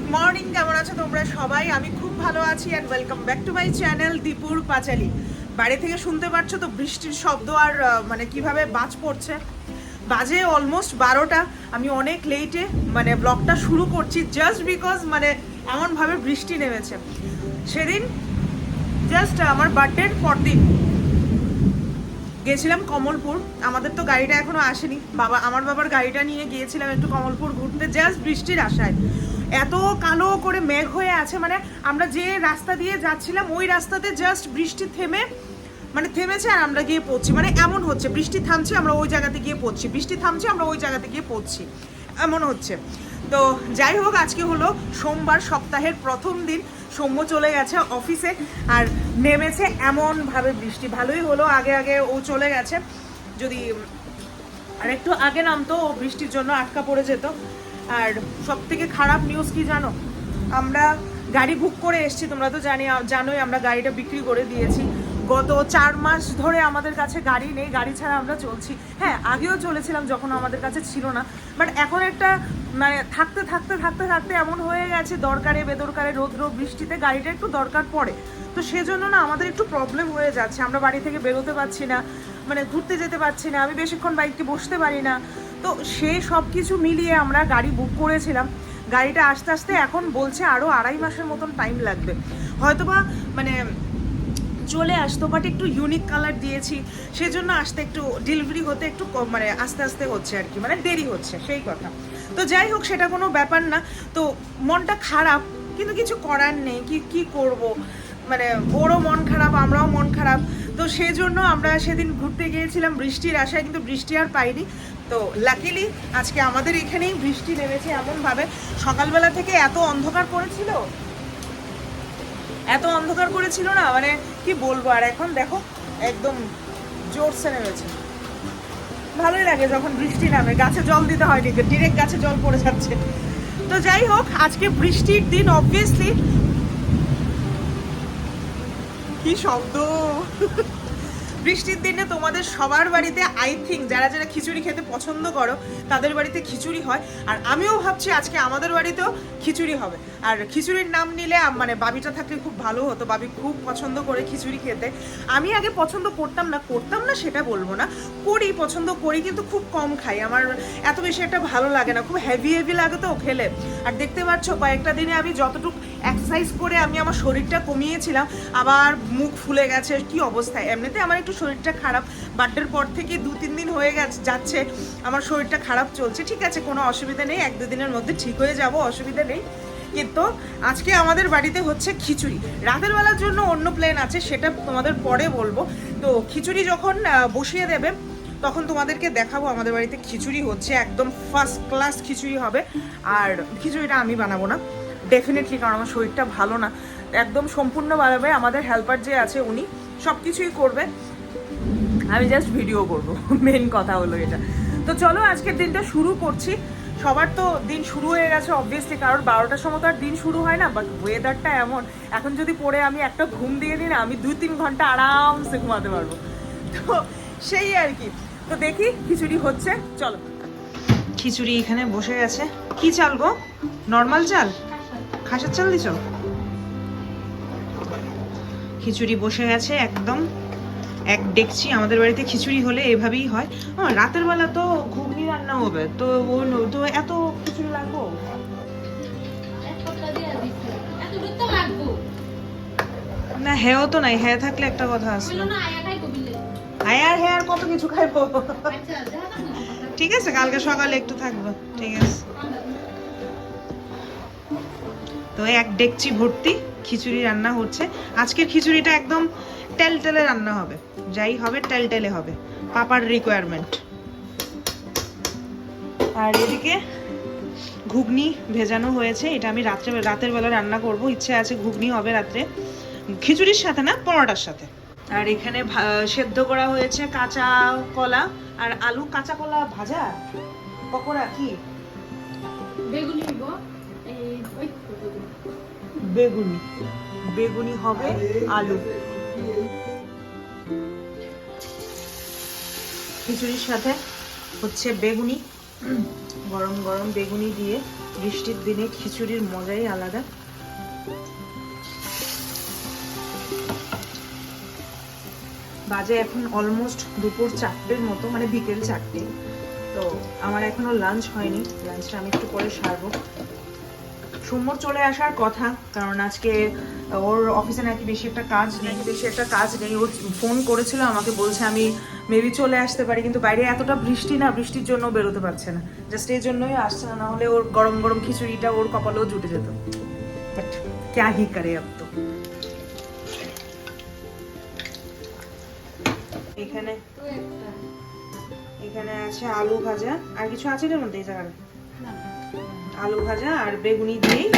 Good morning কেমন আছো তোমরা সবাই? আমি খুব ভালো আছি and welcome back to my channel দীপুর পাঁচালি বাড়ি থেকে শুনতে পাচ্ছ তো বৃষ্টির শব্দ আর মানে কীভাবে বাজ পড়ছে? বাজে অলমোস্ট বারোটা। আমি অনেক লেটে মানে ব্লগটা শুরু করছি জাস্ট বিকজ মানে এমনভাবে বৃষ্টি নেমেছে। সেদিন জাস্ট আমার বার্থডের পরদিন গেছিলাম কমলপুর। আমাদের তো গাড়িটা এখনও আসেনি। বাবা, আমার বাবার গাড়িটা নিয়ে গিয়েছিলাম একটু কমলপুর ঘুরতে জাস্ট বৃষ্টির আশায়। এত কালো করে মেঘ হয়ে আছে মানে আমরা যে রাস্তা দিয়ে যাচ্ছিলাম, ওই রাস্তাতে জাস্ট বৃষ্টি থেমে মানে থেমেছে আর আমরা গিয়ে পড়ছি। মানে এমন হচ্ছে, বৃষ্টি থামছে, আমরা ওই জায়গাতে গিয়ে পড়ছি। বৃষ্টি থামছে, আমরা ওই জায়গাতে গিয়ে পড়ছি। এমন হচ্ছে। তো যাই হোক, আজকে হলো সোমবার, সপ্তাহের প্রথম দিন। সৌম্য চলে গেছে অফিসে আর নেমেছে এমনভাবে বৃষ্টি। ভালোই হলো, আগে আগে ও চলে গেছে। যদি আর একটু আগে নামতো, ও বৃষ্টির জন্য আটকা পড়ে যেত। আর সব থেকে খারাপ নিউজ কি জানো? আমরা গাড়ি বুক করে এসছি, তোমরা তো জানি, জানোই আমরা গাড়িটা বিক্রি করে দিয়েছি। গত চার মাস ধরে আমাদের কাছে গাড়ি নেই, গাড়ি ছাড়া আমরা চলছি। হ্যাঁ আগেও চলেছিলাম যখন আমাদের কাছে ছিল না বাট এখন একটা মানে থাকতে থাকতে থাকতে থাকতে এমন হয়ে গেছে, দরকারে, বেদরকারে, রৌদ্র, বৃষ্টিতে গাড়িটা একটু দরকার পড়ে। তো সেজন্য না আমাদের একটু প্রবলেম হয়ে যাচ্ছে, আমরা বাড়ি থেকে বেরোতে পারছি না মানে ঘুরতে যেতে পারছি না, আমি বেশিক্ষণ বাইকটি বসতে পারি না। তো সে সব কিছু মিলিয়ে আমরা গাড়ি বুক করেছিলাম। গাড়িটা আস্তে আস্তে এখন বলছে আরও আড়াই মাসের মতন টাইম লাগবে। হয়তোবা মানে চলে আসতো বাট একটু ইউনিক কালার দিয়েছি। সেজন্য আসতে একটু ডেলিভারি হতে একটু মানে আস্তে আস্তে হচ্ছে আর কি মানে দেরি হচ্ছে, সেই কথা। তো যাই হোক, সেটা কোনো ব্যাপার না। তো মনটা খারাপ, কিন্তু কিছু করার নেই, কি কি করব? মানে ওরও মন খারাপ, আমরাও মন খারাপ। তো সেই জন্য আমরা সেদিন ঘুরতে গিয়েছিলাম বৃষ্টির আশায়, কিন্তু বৃষ্টি আর পাইনি। তো লাকিলি আজকে আমাদের এখানেই বৃষ্টি নেমেছে এমনভাবে। সকালবেলা থেকে এত অন্ধকার করেছিল? এত অন্ধকার করেছিল না? মানে কি বলব? আর এখন দেখো, একদম জোরসে নেমেছে। ভালোই লাগে যখন বৃষ্টি নামে। গাছে জল দিতে হয়নি ডিরেক্ট গাছে জল পড়ে যাচ্ছে। তো যাই হোক, আজকে বৃষ্টির দিন অবভিয়াসলি কি শব্দ? বৃষ্টির দিনে তোমাদের সবার বাড়িতে আই থিঙ্ক যারা যারা খিচুড়ি খেতে পছন্দ করো, তাদের বাড়িতে খিচুড়ি হয়। আর আমিও ভাবছি আজকে আমাদের বাড়িতেও খিচুড়ি হবে। আর খিচুড়ির নাম নিলে মানে বাবিটা থাকলে খুব ভালো হতো। বাবি খুব পছন্দ করে খিচুড়ি খেতে। আমি আগে পছন্দ করতাম না করতাম না সেটা বলব না। করি, পছন্দ করি, কিন্তু খুব কম খাই। আমার এত বেশি একটা ভালো লাগে না। খুব হেভি হেভি লাগে তো খেলে। আর দেখতে পাচ্ছ, কয়েকটা দিনে আমি যতটুকু এক্সারসাইজ করে আমি আমার শরীরটা কমিয়েছিলাম, আবার মুখ ফুলে গেছে, কি অবস্থায় এমনিতে আমার একটু শরীরটা খারাপ বার্থডের পর থেকে দু তিন দিন হয়ে গেছে, যাচ্ছে, আমার শরীরটা খারাপ চলছে, ঠিক আছে, কোনো অসুবিধা নেই, এক দু দিনের মধ্যে ঠিক হয়ে যাব, অসুবিধা নেই, কিন্তু আজকে আমাদের বাড়িতে হচ্ছে খিচুড়ি। রাতের বেলার জন্য অন্য প্ল্যান আছে, সেটা তোমাদের পরে বলব। তো খিচুড়ি যখন বসিয়ে দেবে, তখন তোমাদেরকে দেখাবো আমাদের বাড়িতে খিচুড়ি হচ্ছে, একদম ফার্স্ট ক্লাস খিচুড়ি হবে, আর খিচুড়িটা আমি বানাবো না। ডেফিনেটলি কারণ আমার শরীরটা ভালো না। একদম সম্পূর্ণ বানাবে আমাদের হেল্পার যে আছে উনি সব কিছুই করবে। আমি জাস্ট ভিডিও করব। মেন কথা হলো এটা। তো চলো আজকের দিনটা শুরু করছি। সবার তো দিন শুরু হয়ে গেছে অবভিয়াসলি কারণ বারোটার সময় তো আর দিন শুরু হয় না বাট ওয়েদারটা এমন। এখন যদি পরে আমি একটা ঘুম দিয়ে দিই না আমি দুই তিন ঘণ্টা আরামসে ঘুমাতে পারব। তো সেই আর কি। তো দেখি, খিচুড়ি হচ্ছে। চলো। খিচুড়ি এখানে বসে গেছে। কি চাল গো? নর্মাল চাল? খাসার চাল। দিছ খিচুড়ি বসে গেছে একদম। এক ডেকচি আমাদের বাড়িতে খিচুড়ি হলে এভাবেই হয়। রাতের বেলা তো ঘুগনি রান্না হবে। তো তো এত খিচুড়ি লাগবো না হ্যাঁ তো নাই। হ্যাঁ থাকলে একটা কথা হ্যাঁ আর হ্যাঁ আর কত কিছু খাইবো? ঠিক আছে কালকে সকালে একটু থাকব। ঠিক আছে। তো এক ডেকচি ভর্তি খিচুড়ি রান্না হচ্ছে। আজকের খিচুড়িটা একদম টেলটেলে রান্না হবে। যাই হবে, টেলটেলে হবে। পাপার রিকোয়ারমেন্ট আর এদিকে ঘুগনি ভেজানো হয়েছে। এটা আমি রাত্রে, রাতের বেলা রান্না করব। ইচ্ছে আছে ঘুগনি হবে রাত্রে। খিচুড়ির সাথে না, পরোটার সাথে। আর এখানে সেদ্ধ করা হয়েছে কাঁচা কলা আর আলু। কাঁচা কলা ভাজা? পকোড়া কি? বেগুনি বেগুনি। বেগুনি হবে আলু। খিচুড়ির সাথে হচ্ছে বেগুনি। গরম গরম বেগুনি দিয়ে বৃষ্টির দিনে খিচুড়ির মজাই আলাদা। বাজে এখন অলমোস্ট দুপুর চারটের মতো মানে বিকেল চারটে। তো আমার এখনও লাঞ্চ হয়নি। লাঞ্চটা আমি একটু পরে সারবো। সুমর চলে আসার কথা, কারণ আজকে ওর অফিসে নাকি বেশি একটা কাজ নেই, বেশি একটা কাজ নেই। ও ফোন করেছিল, আমাকে বলছে আমি মেবি চলে আসতে পারি, কিন্তু বাইরে এতটা বৃষ্টি না, বৃষ্টির জন্য বেরোতে পারছে না। জাস্ট এই জন্যই আসছে না হলে ওর গরম গরম খিচুড়িটা ওর কপালেও জুটে যেত। বাট ক্যা হি করে আব তো? এখানে এখানে আছে আলু ভাজা। আর কিছু আছে এর মধ্যে এই জায়গাটা আলু ভাজা আর বেগুনি দিয়েই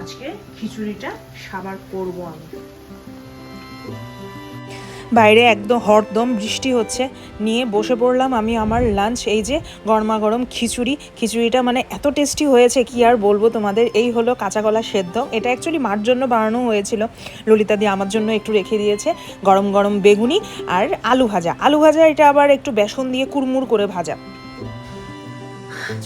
আজকে খিচুড়িটা সাবার করব আমি। বাইরে একদম হরদম বৃষ্টি হচ্ছে। নিয়ে বসে পড়লাম আমি আমার লাঞ্চ এই যে গরমা গরম খিচুড়ি। খিচুড়িটা মানে এত টেস্টি হয়েছে, কি আর বলব তোমাদের? এই হলো কাঁচা কলা সেদ্ধ। এটা অ্যাকচুয়ালি মার জন্য বানানো হয়েছিল। ললিতা দি আমার জন্য একটু রেখে দিয়েছে গরম গরম বেগুনি আর আলু ভাজা। আলু ভাজা এটা আবার একটু বেসন দিয়ে কুড়মুড় করে ভাজা।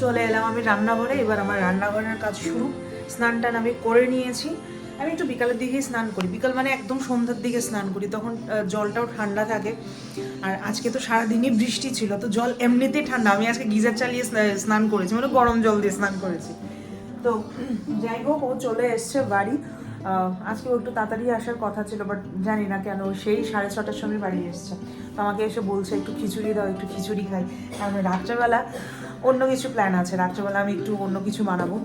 চলে এলাম আমি রান্নাঘরে, এবার আমার রান্নাঘরের কাজ শুরু। স্নান টান আমি করে নিয়েছি। আমি একটু বিকালের দিকেই স্নান করি। বিকাল মানে একদম সন্ধ্যার দিকে স্নান করি, তখন জলটাও ঠান্ডা থাকে। আর আজকে তো সারাদিনই বৃষ্টি ছিল, তো জল এমনিতেই ঠান্ডা। আমি আজকে গিজার চালিয়ে স্নান করেছি মানে গরম জল দিয়ে স্নান করেছি। তো যাই হোক, ও চলে এসছে বাড়ি। আজকে একটু তাড়াতাড়ি আসার কথা ছিল বাট জানি না কেন সেই সাড়ে ছটার সময় বাড়ি এসছে। তো আমাকে এসে বলছে, একটু খিচুড়ি দাও, একটু খিচুড়ি খাই। কারণ রাত্রেবেলা অন্য কিছু প্ল্যান আছে। রাত্রেবেলা আমি একটু অন্য কিছু বানাবো।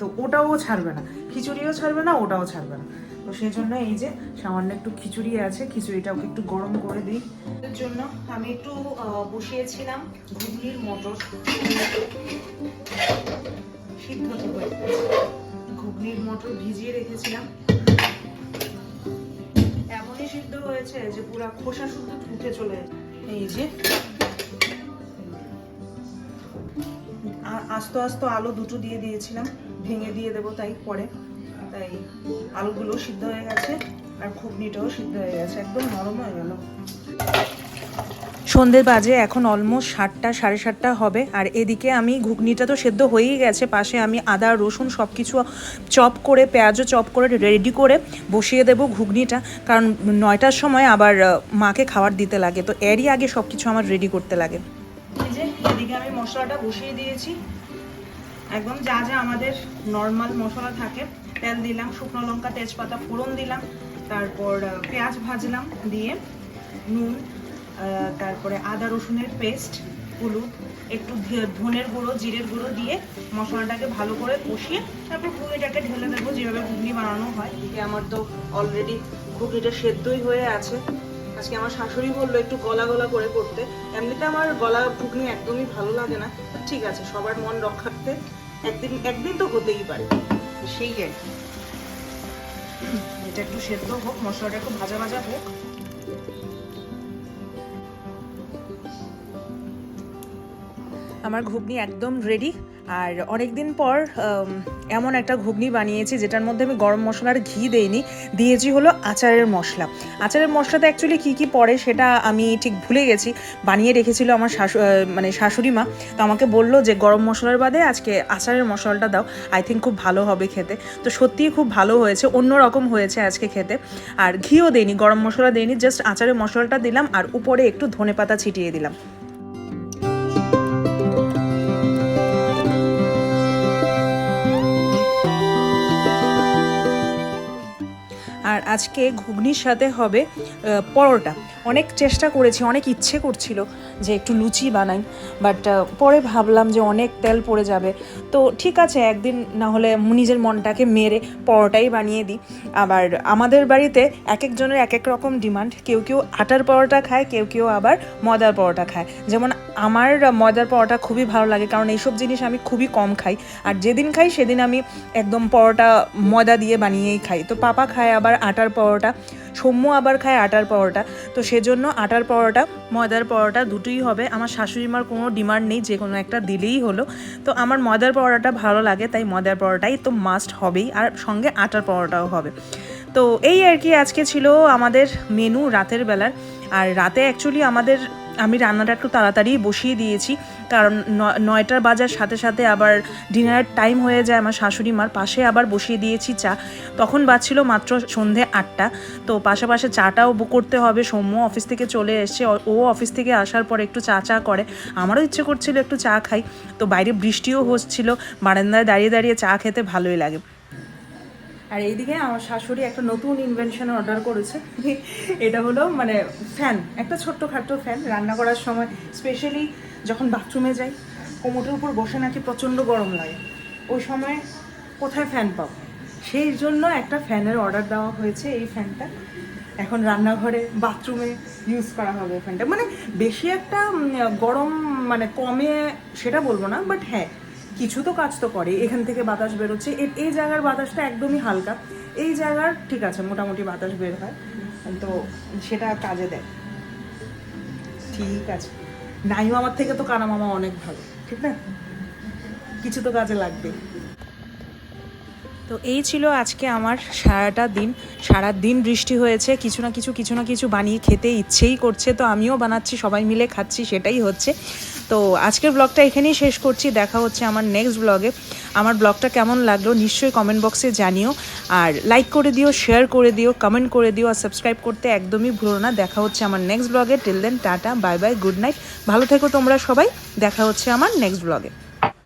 তো ওটাও ছাড়বে না। খিচুড়িও ছাড়বে না, ওটাও ছাড়বে না। তো সেই জন্য এই যে সামান্য একটু খিচুড়ি আছে, খিচুড়িটা ওকে একটু গরম করে দিই। এর জন্য আমি একটু বসিয়েছিলাম ঘুগনির মটর। সিদ্ধ মটর ভিজিয়ে রেখেছিলাম। এমনই সিদ্ধ হয়েছে যে পুরা খোসা শুদ্ধ উঠে চলে এই যে। আস্ত আস্ত আলু দুটো দিয়ে দিয়েছিলাম ভেঙে দিয়ে দেবো তাই পরে। তাই আলুগুলো সিদ্ধ হয়ে গেছে আর ঘুগনিটাও সিদ্ধ হয়ে গেছে একদম নরম হয়ে গেল। সন্ধ্যে বাজে, এখন অলমোস্ট সাতটা, সাড়ে সাতটা হবে। আর এদিকে আমি ঘুগনিটা তো সেদ্ধ হয়েই গেছে, পাশে আমি আদা, রসুন সব কিছু চপ করে, পেঁয়াজও চপ করে রেডি করে বসিয়ে দেবো ঘুগনিটা। কারণ নয়টার সময় আবার মাকে খাবার দিতে লাগে, তো এরই আগে সব কিছু আমার রেডি করতে লাগে। যে, এদিকে আমি মশলাটা বসিয়ে দিয়েছি। একদম যা যা আমাদের নর্মাল মশলা থাকে, তেল দিলাম, শুকনো লঙ্কা, তেজপাতা, ফোড়ন দিলাম, তারপর পেঁয়াজ ভাজলাম দিয়ে নুন তারপরে আদা রসুনের পেস্ট হলুদ একটু ধনের গুঁড়ো জিরের গুঁড়ো দিয়ে মশলাটাকে ভালো করে কষিয়ে তারপর ঘুগনিটাকে ঢেলে দেবো যেভাবে ঘুগনি বানানো হয়। আমার তো অলরেডি ঘুগনিটা সেদ্ধই হয়ে আছে। আজকে আমার শাশুড়ি বলল একটু গলা গলা করে করতে। এমনিতে আমার গলা ঘুগনি একদমই ভালো লাগে না। ঠিক আছে সবার মন রক্ষার্থে একদিন একদিন তো হতেই পারে। সেই আর কি। এটা একটু সেদ্ধ হোক মশলাটা একটু ভাজা ভাজা হোক। আমার ঘুগনি একদম রেডি আর অনেক দিন পর এমন একটা ঘুগনি বানিয়েছি যেটার মধ্যে আমি গরম মশলার ঘি দেইনি, দিয়েছি হলো আচারের মশলা। আচারের মশলাতে অ্যাকচুয়ালি কী কী পড়ে সেটা আমি ঠিক ভুলে গেছি। বানিয়ে রেখেছিল আমার শাশু মানে শাশুড়ি মা। তো আমাকে বলল যে, গরম মশলার বাদে আজকে আচারের মশলাটা দাও। আই থিঙ্ক খুব ভালো হবে খেতে। তো সত্যিই খুব ভালো হয়েছে অন্য রকম হয়েছে আজকে খেতে। আর ঘিও দেইনি, গরম মশলা দেইনি জাস্ট আচারের মশলাটা দিলাম আর উপরে একটু ধনেপাতা ছিটিয়ে দিলাম। আজকে ঘুগনির সাথে হবে পরোটা। অনেক চেষ্টা করেছি, অনেক ইচ্ছে করছিল যে একটু লুচি বানাই বাট পরে ভাবলাম যে অনেক তেল পড়ে যাবে। তো ঠিক আছে, একদিন না হলে নিজের মনটাকে মেরে পরোটাই বানিয়ে দিই। আবার আমাদের বাড়িতে এক একজনের এক এক রকম ডিমান্ড। কেউ কেউ আটার পরোটা খায়, কেউ কেউ আবার ময়দার পরোটা খায়। যেমন আমার ময়দার পরোটা খুবই ভালো লাগে, কারণ এইসব জিনিস আমি খুবই কম খাই। আর যেদিন খাই সেদিন আমি একদম পরোটা ময়দা দিয়ে বানিয়েই খাই। তো পাপা খায় আবার আটার পরোটা, সৌম্য আবার খায় আটার পরোটা। তো সেজন্য আটার পরোটা, ময়দার পরোটা দুটোই হবে। আমার শাশুড়ি মার কোনো ডিমান্ড নেই, যে কোনো একটা দিলেই হলো। তো আমার ময়দার পরোটা ভালো লাগে, তাই ময়দার পরোটাই তো মাস্ট হবেই, আর সঙ্গে আটার পরোটাও হবে। তো এই আর কি আজকে ছিল আমাদের মেনু রাতের বেলার। আর রাতে অ্যাকচুয়ালি আমাদের আমি রান্নাটা একটু তাড়াতাড়ি বসিয়ে দিয়েছি। কারণ নয়টার বাজার, সাথে সাথে আবার ডিনারের টাইম হয়ে যায় আমার শাশুড়ি মার। পাশে আবার বসিয়ে দিয়েছি চা। তখন বাজছিল মাত্র সন্ধে আটটা। তো পাশাপাশি চাটাও করতে হবে। সৌম্য অফিস থেকে চলে এসছে। ও অফিস থেকে আসার পর একটু চা চা করে। আমারও ইচ্ছে করছিল একটু চা খাই। তো বাইরে বৃষ্টিও হচ্ছিল। বারান্দায় দাঁড়িয়ে দাঁড়িয়ে চা খেতে ভালোই লাগে। আর এইদিকে আমার শাশুড়ি একটা নতুন ইনভেনশন অর্ডার করেছে। এটা হলো মানে ফ্যান একটা ছোট্ট খাট্ট ফ্যান রান্না করার সময় স্পেশালি যখন বাথরুমে যাই কোমোটের উপর বসে নাকি প্রচণ্ড গরম লাগে। ওই সময় কোথায় ফ্যান পাবো? সেই জন্য একটা ফ্যানের অর্ডার দেওয়া হয়েছে এই ফ্যানটা এখন রান্নাঘরে বাথরুমে ইউজ করা হবে ফ্যানটা মানে বেশি একটা গরম মানে কমে সেটা বলব না বাট হ্যাঁ কিছু তো কাজ তো করে, এখান থেকে বাতাস বেরোচ্ছে। এই জায়গার বাতাসটা একদমই হালকা। এই জায়গার, ঠিক আছে, মোটামুটি বাতাস বের হয়। তো সেটা কাজে দেয়। ঠিক আছে। নাইও আমার থেকে তো কানা মামা অনেক ভালো, ঠিক না? কিছু তো কাজে লাগবে। তো এই ছিল আজকে আমার সারাটা দিন। সারা দিন বৃষ্টি হয়েছে, কিছু না কিছু কিছু না কিছু বানিয়ে খেতে ইচ্ছেই করছে, তো আমিও বানাচ্ছি, সবাই মিলে খাচ্ছি, সেটাই হচ্ছে। তো আজকের ব্লগটা এখানেই শেষ করছি, দেখা হচ্ছে আমার নেক্সট ব্লগে আমার ব্লগটা কেমন লাগল নিশ্চয়ই কমেন্ট বক্সে জানিও, আর লাইক করে দিও শেয়ার করে দিও কমেন্ট করে দিও, আর সাবস্ক্রাইব করতে একদমই ভুলো না। দেখা হচ্ছে আমার নেক্সট ব্লগে till then tata bye bye good night ভালো থেকো তোমরা সবাই, দেখা হচ্ছে আমার নেক্সট ব্লগে